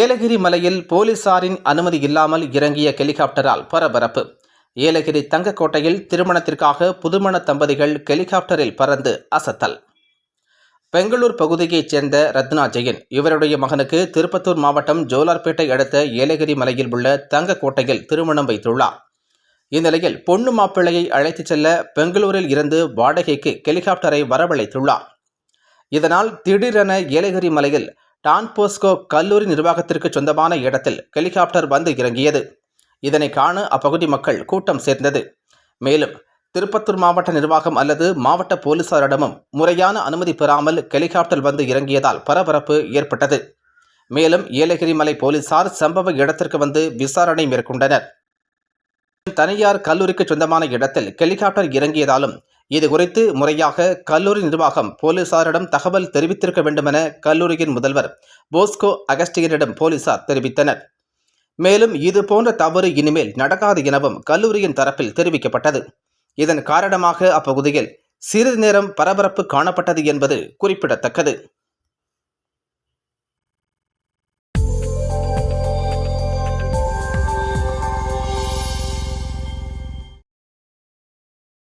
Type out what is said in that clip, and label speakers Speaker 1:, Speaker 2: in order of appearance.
Speaker 1: ஏலகிரி மலையில் போலீசாரின் அனுமதி இல்லாமல் இறங்கிய ஹெலிகாப்டரால் பரபரப்பு. ஏலகிரி தங்கக்கோட்டையில் திருமணத்திற்காக புதுமண தம்பதிகள் ஹெலிகாப்டரில் பறந்து அசத்தல். பெங்களூர் பகுதியைச் சேர்ந்த ரத்னா ஜெயின் இவருடைய மகனுக்கு திருப்பத்தூர் மாவட்டம் ஜோலார்பேட்டை அடுத்த ஏலகிரி மலையில் உள்ள தங்கக்கோட்டையில் திருமணம் வைத்துள்ளார். இந்நிலையில் பொண்ணு மாப்பிள்ளையை அழைத்துச் செல்ல பெங்களூரில் இருந்து வாடகைக்கு ஹெலிகாப்டரை வரவழைத்துள்ளார். இதனால் திடீரென ஏலகிரி மலையில் டான் போஸ்கோ கல்லூரி நிர்வாகத்திற்கு சொந்தமான இடத்தில் ஹெலிகாப்டர் வந்து இறங்கியது. இதனை காண அப்பகுதி மக்கள் கூட்டம் சேர்ந்தது. மேலும் திருப்பத்தூர் மாவட்ட நிர்வாகம் அல்லது மாவட்ட போலீசாரிடமும் முறையான அனுமதி பெறாமல் ஹெலிகாப்டர் வந்து இறங்கியதால் பரபரப்பு ஏற்பட்டது. மேலும் ஏலகிரி மலை போலீசார் சம்பவ இடத்திற்கு வந்து விசாரணை மேற்கொண்டனர். தனியார் கல்லூரிக்கு சொந்தமான இடத்தில் ஹெலிகாப்டர் இறங்கியதாலும் இது குறித்து முறையாக கல்லூரி நிர்வாகம் போலீசாரிடம் தகவல் தெரிவித்திருக்க வேண்டுமென கல்லூரியின் முதல்வர் போஸ்கோ அகஸ்டியனிடம் போலீசார் தெரிவித்தனர். மேலும் இது போன்ற தவறு இனிமேல் நடக்காது எனவும் கல்லூரியின் தரப்பில் தெரிவிக்கப்பட்டது. இதன் காரணமாக அப்பகுதியில் சிறிது நேரம் பரபரப்பு காணப்பட்டது என்பது குறிப்பிடத்தக்கது.